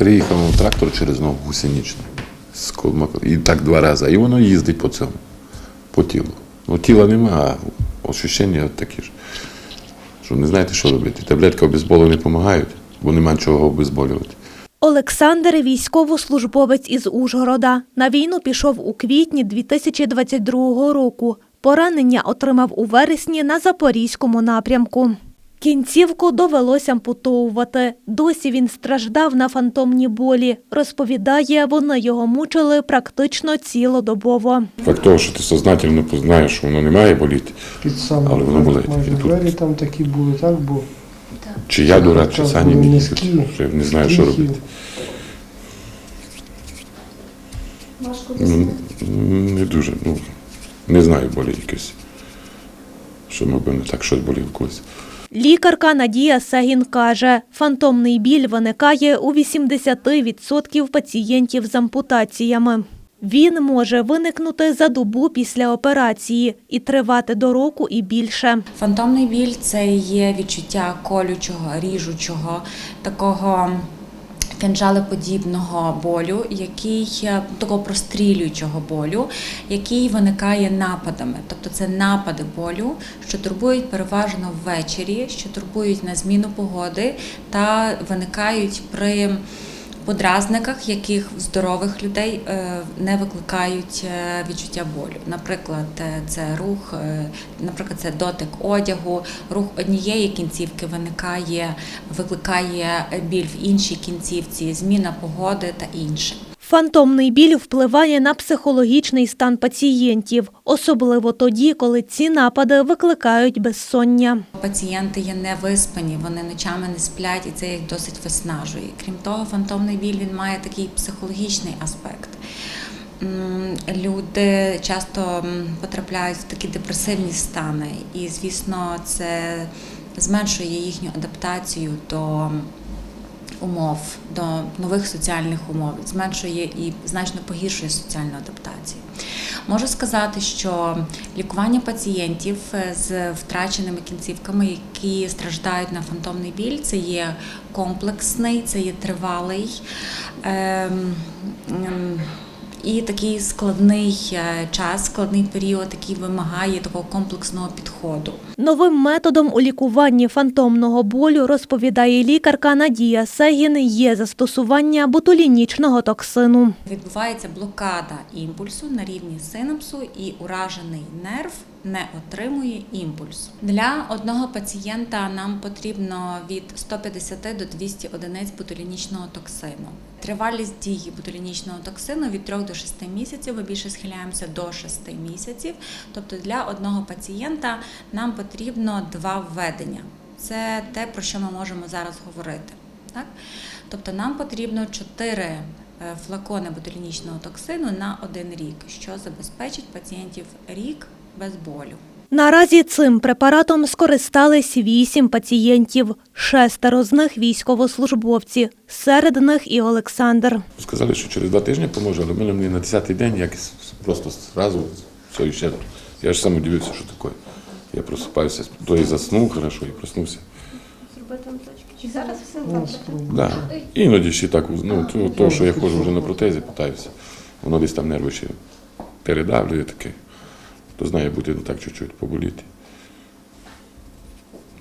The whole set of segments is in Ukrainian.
Приїхав трактор через ногу гусеничну. з І так два рази. І воно їздить по цьому, по тілу. Ну, тіла нема, а ощущення такі ж. Що не знаєте, що робити. Таблетка обезболу не допомагають, бо нема чого обезболювати. Олександр військовослужбовець із Ужгорода. На війну пішов у квітні 2022 року. Поранення отримав у вересні на Запорізькому напрямку. Кінцівку довелося ампутовувати. Досі він страждав на фантомні болі. Розповідає, вони його мучили практично цілодобово. Факт того, що ти сознательно познаєш, що воно не має боліти, Під самим Але воно болить. майже І тут- двері там такі були, так, бо чи я дурак, чи Так, сані були не що я не знаю, що робити. Ну, Не дуже, ну, не знаю болі якось. Що, мабуть, не так щось болів колись. Лікарка Надія Сагін каже, фантомний біль виникає у 80% пацієнтів з ампутаціями. Він може виникнути за добу після операції і тривати до року і більше. Фантомний біль це є відчуття колючого, ріжучого, такого кинджалеподібного болю, який такого прострілюючого болю, який виникає нападами. Тобто це напади болю, що турбують переважно ввечері, що турбують на зміну погоди та виникають при подразниках, яких в здорових людей е, не викликають е, відчуття болю. Наприклад, е, це рух, наприклад, це дотик одягу, рух однієї кінцівки виникає, викликає біль в іншій кінцівці, зміна погоди та інше. Фантомний біль впливає на психологічний стан пацієнтів, особливо тоді, коли ці напади викликають безсоння. Пацієнти є невиспані, вони ночами не сплять, і це їх досить виснажує. Крім того, фантомний біль він має такий психологічний аспект. Люди часто потрапляють в такі депресивні стани, і, звісно, це зменшує їхню адаптацію до умов, до нових соціальних умов, зменшує і значно погіршує соціальну адаптацію. Можу сказати, що лікування пацієнтів е, з втраченими кінцівками, які страждають на фантомний біль, це є комплексний, це є тривалий. ем, ем, і такий складний е, час, складний період, який вимагає такого комплексного підходу. Новим методом у лікуванні фантомного болю, розповідає лікарка Надія Сегін, є застосування ботулінічного токсину. Відбувається блокада імпульсу на рівні синапсу, і уражений нерв не отримує імпульсу. Для одного пацієнта нам потрібно від 150 до 200 одиниць ботулінічного токсину. Тривалість дії ботулінічного токсину від 3 до 6 місяців. Ми більше схиляємося до 6 місяців. Тобто для одного пацієнта нам потрібно два введення. Це те, про що ми можемо зараз говорити. Так? Тобто нам потрібно 4 е, флакони ботулінічного токсину на один рік, що забезпечить пацієнтів рік без болю. Наразі цим препаратом скористались вісім пацієнтів. Шестеро з них військовослужбовці. Серед них і Олександр. Сказали, що через два тижні поможе, але мене мені на 10-й день якось просто зразу все ще. Я ж сам удивився, що таке. Я просипаюся, то і заснув хорошо, і проснувся. ну, спробуй. Да. Іноді ще так, ну, то, то, що я ходжу вже на протезі, питаюся. Воно десь там нерви ще передавлює таке. То знає ну, так чуть-чуть поболіти.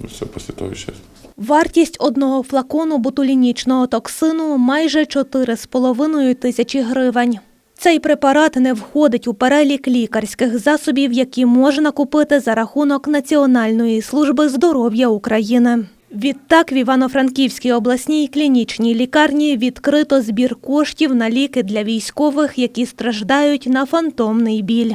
Ну, все, після того ще. Вартість одного флакону ботулінічного токсину майже 4,5 тисячі гривень. Цей препарат не входить у перелік лікарських засобів, які можна купити за рахунок Національної служби здоров'я України. Відтак в Івано-Франківській обласній клінічній лікарні відкрито збір коштів на ліки для військових, які страждають на фантомний біль.